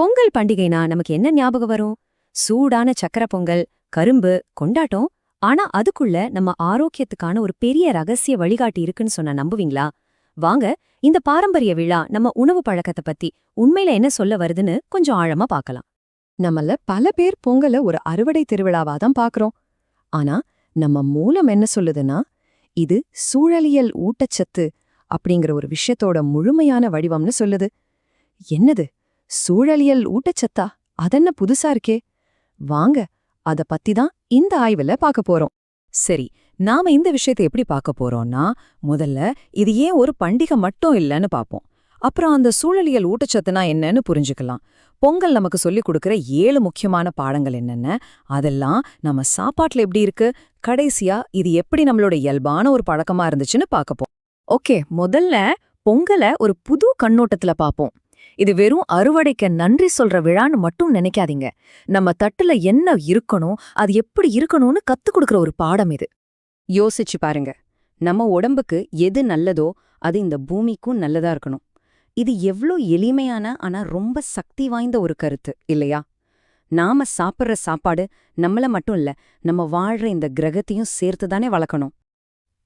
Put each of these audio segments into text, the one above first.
பொங்கல் பண்டிகைனா நமக்கு என்ன ஞாபகம் வரும்? சூடான சக்கர பொங்கல் கரும்பு கொண்டாட்டம். ஆனா அதுக்குள்ள நம்ம ஆரோக்கியத்துக்கான ஒரு பெரிய ரகசிய வழிகாட்டி இருக்குன்னு சொன்ன நம்புவீங்களா? வாங்க இந்த பாரம்பரிய விழா நம்ம உணவு பழக்கத்தை பத்தி உண்மையில என்ன சொல்ல வருதுன்னு கொஞ்சம் ஆழமா பார்க்கலாம். நம்மள பல பேர் பொங்கல ஒரு அறுவடை திருவிழாவா தான் பாக்குறோம் ஆனா நம்ம மூலம் என்ன சொல்லுதுன்னா இது சூழலியல் ஊட்டச்சத்து அப்படிங்கிற ஒரு விஷயத்தோட முழுமையான வடிவம்னு சொல்லுது. என்னது? சூழலியல் ஊட்டச்சத்தா? அதென்ன புதுசா இருக்கே? வாங்க அத பத்தி தான் இந்த ஆய்வுல பார்க்க போறோம். சரி நாம இந்த விஷயத்தை எப்படி பார்க்க போறோம்னா முதல்ல இது ஏன் ஒரு பண்டிகை மட்டும் இல்லைன்னு பார்ப்போம். அப்புறம் அந்த சூழலியல் ஊட்டச்சத்துனா என்னன்னு புரிஞ்சுக்கலாம். பொங்கல் நமக்கு சொல்லிக் கொடுக்குற ஏழு முக்கியமான பாடங்கள் என்னென்ன? அதெல்லாம் நம்ம சாப்பாட்டுல எப்படி இருக்கு? கடைசியா இது எப்படி நம்மளோட இயல்பான ஒரு பழக்கமா இருந்துச்சுன்னு பார்க்கப்போம் ஓகே முதல்ல பொங்கலை ஒரு புது கண்ணோட்டத்துல பாப்போம் இது வெறும் அறுவடைக்கு நன்றி சொல்ற விழான்னு மட்டும் நினைக்காதீங்க. நம்ம தட்டுல என்ன இருக்கணும் அது எப்படி இருக்கணும்னு கத்துக் கொடுக்கற ஒரு பாடம் இது. யோசிச்சு பாருங்க. நம்ம உடம்புக்கு எது நல்லதோ அது இந்த பூமிக்கும் நல்லதா இருக்கணும். இது எவ்ளோ எளிமையான ஆனா ரொம்ப சக்தி வாய்ந்த ஒரு கருத்து இல்லையா? நாம சாப்பிடுற சாப்பாடு நம்மள மட்டும் இல்ல நம்ம வாழ்ற இந்த கிரகத்தையும் சேர்த்து தானே வளர்க்கணும்.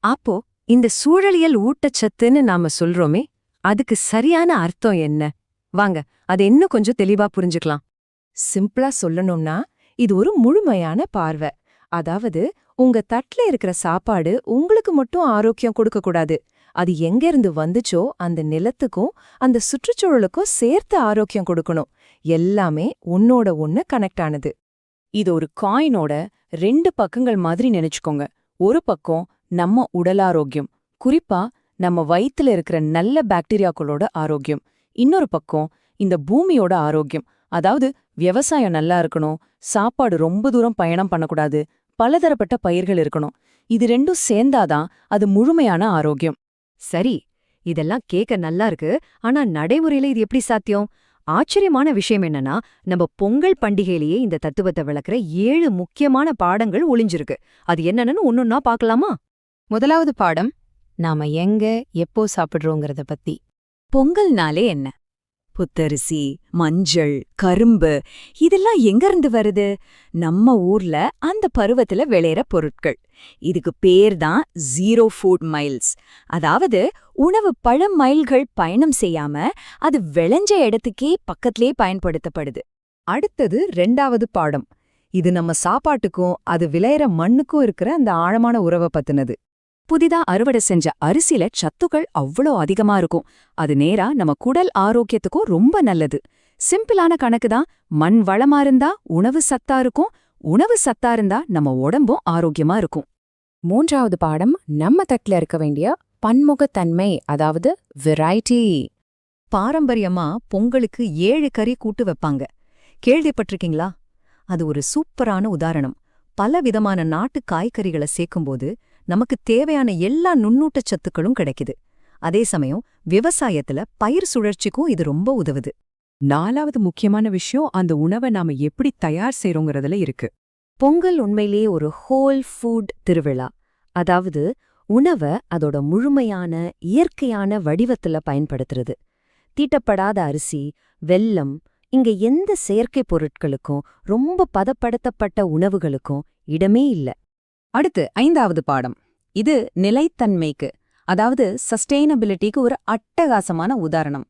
அப்போ இந்த சூழலியல் ஊட்டச்சத்துன்னு நாம சொல்றோமே அதுக்கு சரியான அர்த்தம் என்ன? வாங்க அது இன்னும் கொஞ்சம் தெளிவா புரிஞ்சுக்கலாம். சிம்பிளா சொல்லணும்னா இது ஒரு முழுமையான பார்வை. அதாவது உங்க தட்டுல இருக்கிற சாப்பாடு உங்களுக்கு மட்டும் ஆரோக்கியம் கொடுக்க கூடாது அது எங்க இருந்து வந்துச்சோ அந்த நிலத்துக்கும் அந்த சுற்றுச்சூழலுக்கும் சேர்த்து ஆரோக்கியம் கொடுக்கணும். எல்லாமே உன்னோட ஒண்ணு கனெக்ட் ஆனது. இது ஒரு காயினோட ரெண்டு பக்கங்கள் மாதிரி நினைச்சுக்கோங்க. ஒரு பக்கம் நம்ம உடல் ஆரோக்கியம் குறிப்பா நம்ம வயித்துல இருக்கிற நல்ல பாக்டீரியாக்களோட ஆரோக்கியம். இன்னொரு பக்கம் இந்த பூமியோட ஆரோக்கியம் அதாவது விவசாயம் நல்லா இருக்கணும் சாப்பாடு ரொம்ப தூரம் பயணம் பண்ணக்கூடாது பலதரப்பட்ட பயிர்கள் இருக்கணும் இது ரெண்டும் சேர்ந்தாதான் அது முழுமையான ஆரோக்கியம். சரி இதெல்லாம் கேட்க நல்லா இருக்கு ஆனா நடைமுறையில இது எப்படி சாத்தியம்? ஆச்சரியமான விஷயம் என்னன்னா நம்ம பொங்கல் பண்டிகையிலேயே இந்த தத்துவத்தை விளக்குற ஏழு முக்கியமான பாடங்கள் ஒளிஞ்சிருக்கு. அது என்னன்னு ஒன்னொன்னா பார்க்கலாமா? முதலாவது பாடம் நாம எங்க எப்போ சாப்பிடுறோங்கிறத பத்தி. பொங்கல்னாலே என்ன? புத்தரிசி மஞ்சள் கரும்பு இதெல்லாம் எங்கிருந்து வருது? நம்ம ஊர்ல அந்த பருவத்துல விளையிற பொருட்கள். இதுக்கு பேர் தான் ஜீரோ ஃபுட் மைல்ஸ் அதாவது உணவு பல மைல்கள் பயணம் செய்யாம அது விளைஞ்ச இடத்துக்கே பக்கத்திலே பயன்படுத்தப்படுது. அடுத்தது ரெண்டாவது பாடம். இது நம்ம சாப்பாட்டுக்கும் அது விளையிற மண்ணுக்கும் இருக்கிற அந்த ஆழமான உறவை பத்தினது. புதிதா அறுவடை செஞ்ச அரிசில சத்துக்கள் அவ்வளோ அதிகமா இருக்கும். அது நேரா நம்ம குடல் ஆரோக்கியத்துக்கும் ரொம்ப நல்லது. சிம்பிளான கணக்கு தான். மண் வளமா இருந்தா உணவு சத்தா இருக்கும். உணவு சத்தா இருந்தா நம்ம உடம்பும் ஆரோக்கியமா இருக்கும். மூன்றாவது பாடம் நம்ம தட்டுல இருக்க வேண்டிய பன்முகத்தன்மை அதாவது வெரைட்டி பாரம்பரியமா பொங்கலுக்கு ஏழு கறி கூட்டு வைப்பாங்க. கேள்விப்பட்டிருக்கீங்களா? அது ஒரு சூப்பரான உதாரணம். பல விதமான நாட்டு காய்கறிகளை சேர்க்கும்போது நமக்கு தேவையான எல்லா நுண்ணூட்டச் சத்துக்களும் கிடைக்குது. அதே சமயம் விவசாயத்துல பயிர் சுழற்சிக்கும் இது ரொம்ப உதவுது. நாலாவது முக்கியமான விஷயம் அந்த உணவை நாம எப்படி தயார் செய்றோங்கிறதுல இருக்கு. பொங்கல் உண்மையிலேயே ஒரு ஹோல் ஃபுட் திருவிழா. அதாவது உணவை அதோட முழுமையான இயற்கையான வடிவத்துல பயன்படுத்துறது. தீட்டப்படாத அரிசி வெல்லம் இங்க எந்த செயற்கைப் பொருட்களுக்கும் ரொம்ப பதப்படுத்தப்பட்ட உணவுகளுக்கும் இடமே இல்ல. அடுத்து ஐந்தாவது பாடம். இது நிலைத்தன்மைக்கு அதாவது சஸ்டெயினபிலிட்டிக்கு ஒரு அட்டகாசமான உதாரணம்.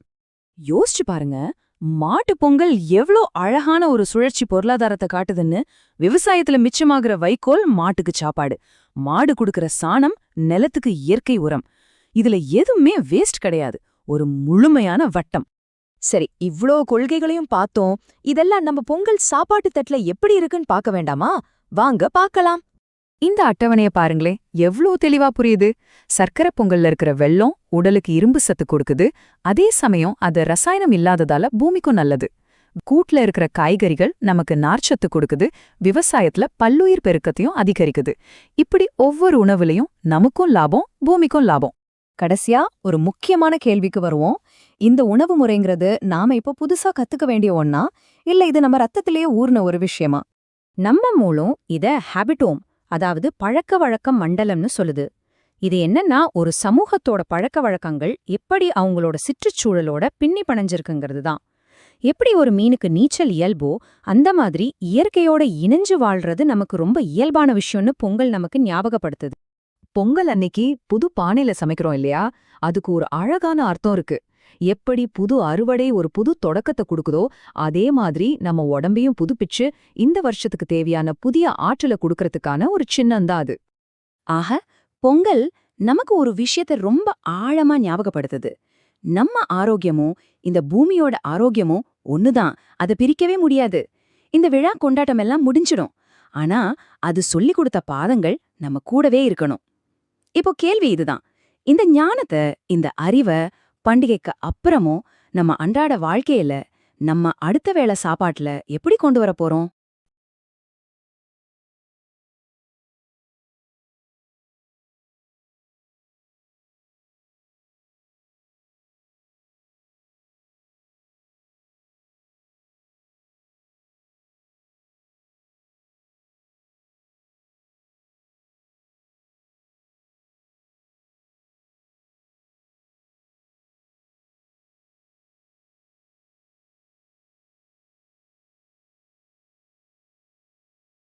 யோசிச்சு பாருங்க மாட்டுப் பொங்கல் எவ்ளோ அழகான ஒரு சுழற்சி பொருளாதாரத்தை காட்டுதுன்னு விவசாயத்துல மிச்சமாகிற வைக்கோல் மாட்டுக்கு சாப்பாடு மாடு கொடுக்கற சாணம் நிலத்துக்கு இயற்கை உரம். இதுல எதுவுமே வேஸ்ட் கிடையாது ஒரு முழுமையான வட்டம். சரி இவ்ளோ கொள்கைகளையும் பார்த்தோம் இதெல்லாம் நம்ம பொங்கல் சாப்பாட்டு தட்டுல எப்படி இருக்குன்னு பார்க்க வேண்டாமா? வாங்க பார்க்கலாம். இந்த அட்டவணைய பாருங்களே எவ்ளோ தெளிவா புரியுது? சர்க்கரை பொங்கல்ல இருக்கிற வெள்ளம் உடலுக்கு இரும்பு சத்து கொடுக்குது. அதே சமயம் அது ரசாயனம் இல்லாததால பூமிக்கும் நல்லது. கூட்ல இருக்கிற காய்கறிகள் நமக்கு நார்ச்சத்து கொடுக்குது. விவசாயத்துல பல்லுயிர் பெருக்கத்தையும் அதிகரிக்குது. இப்படி ஒவ்வொரு உணவுலையும் நமக்கும் லாபம் பூமிக்கும் லாபம். கடைசியா ஒரு முக்கியமான கேள்விக்கு வருவோம். இந்த உணவு முறைங்கிறது நாம இப்ப புதுசா கத்துக்க வேண்டிய ஒன்னா இல்ல இது நம்ம ரத்தத்திலேயே ஊர்ன ஒரு விஷயமா? நம்ம மூலம் இத ஹேபிட்டோம் அதாவது பழக்க வழக்கம் மண்டலம்னு சொல்லுது. இது என்னன்னா ஒரு சமூகத்தோட பழக்க வழக்கங்கள் எப்படி அவங்களோட சுற்றுச்சூழலோட பின்னி பணைஞ்சிருக்குங்கிறது தான் எப்படி ஒரு மீனுக்கு நீச்சல் இயல்போ அந்த மாதிரி இயற்கையோட இணைஞ்சு வாழ்றது நமக்கு ரொம்ப இயல்பான விஷயம்னு பொங்கல் நமக்கு ஞாபகப்படுத்துது. பொங்கல் அன்னைக்கு புது பானையில சமைக்கிறோம் இல்லையா? அதுக்கு ஒரு அழகான அர்த்தம் இருக்கு. எப்படி புது அறுவடை ஒரு புது தொடக்கத்தை கொடுக்குதோ அதே மாதிரி நம்ம உடம்பையும் புதுப்பிச்சு இந்த வருஷத்துக்கு தேவையான புதிய ஆற்றலை கொடுக்கறதுக்கான ஒரு சின்னம்தான் அது. ஆக பொங்கல் நமக்கு ஒரு விஷயத்தை ரொம்ப ஆழமா ஞாபகப்படுத்துது. நம்ம ஆரோக்கியமும் இந்த பூமியோட ஆரோக்கியமும் ஒண்ணுதான் அதை பிரிக்கவே முடியாது. இந்த விழா கொண்டாட்டம் எல்லாம் முடிஞ்சிடும். ஆனா அது சொல்லிக் கொடுத்த பாதங்கள் நம்ம கூடவே இருக்கணும். இப்போ கேள்வி இதுதான். இந்த ஞானத்தை இந்த அறிவை பண்டிகைக்கு அப்புறமும் நம்ம அன்றாட வாழ்க்கையில நம்ம அடுத்த வேளை சாப்பாட்டுல எப்படி கொண்டு வர போறோம்?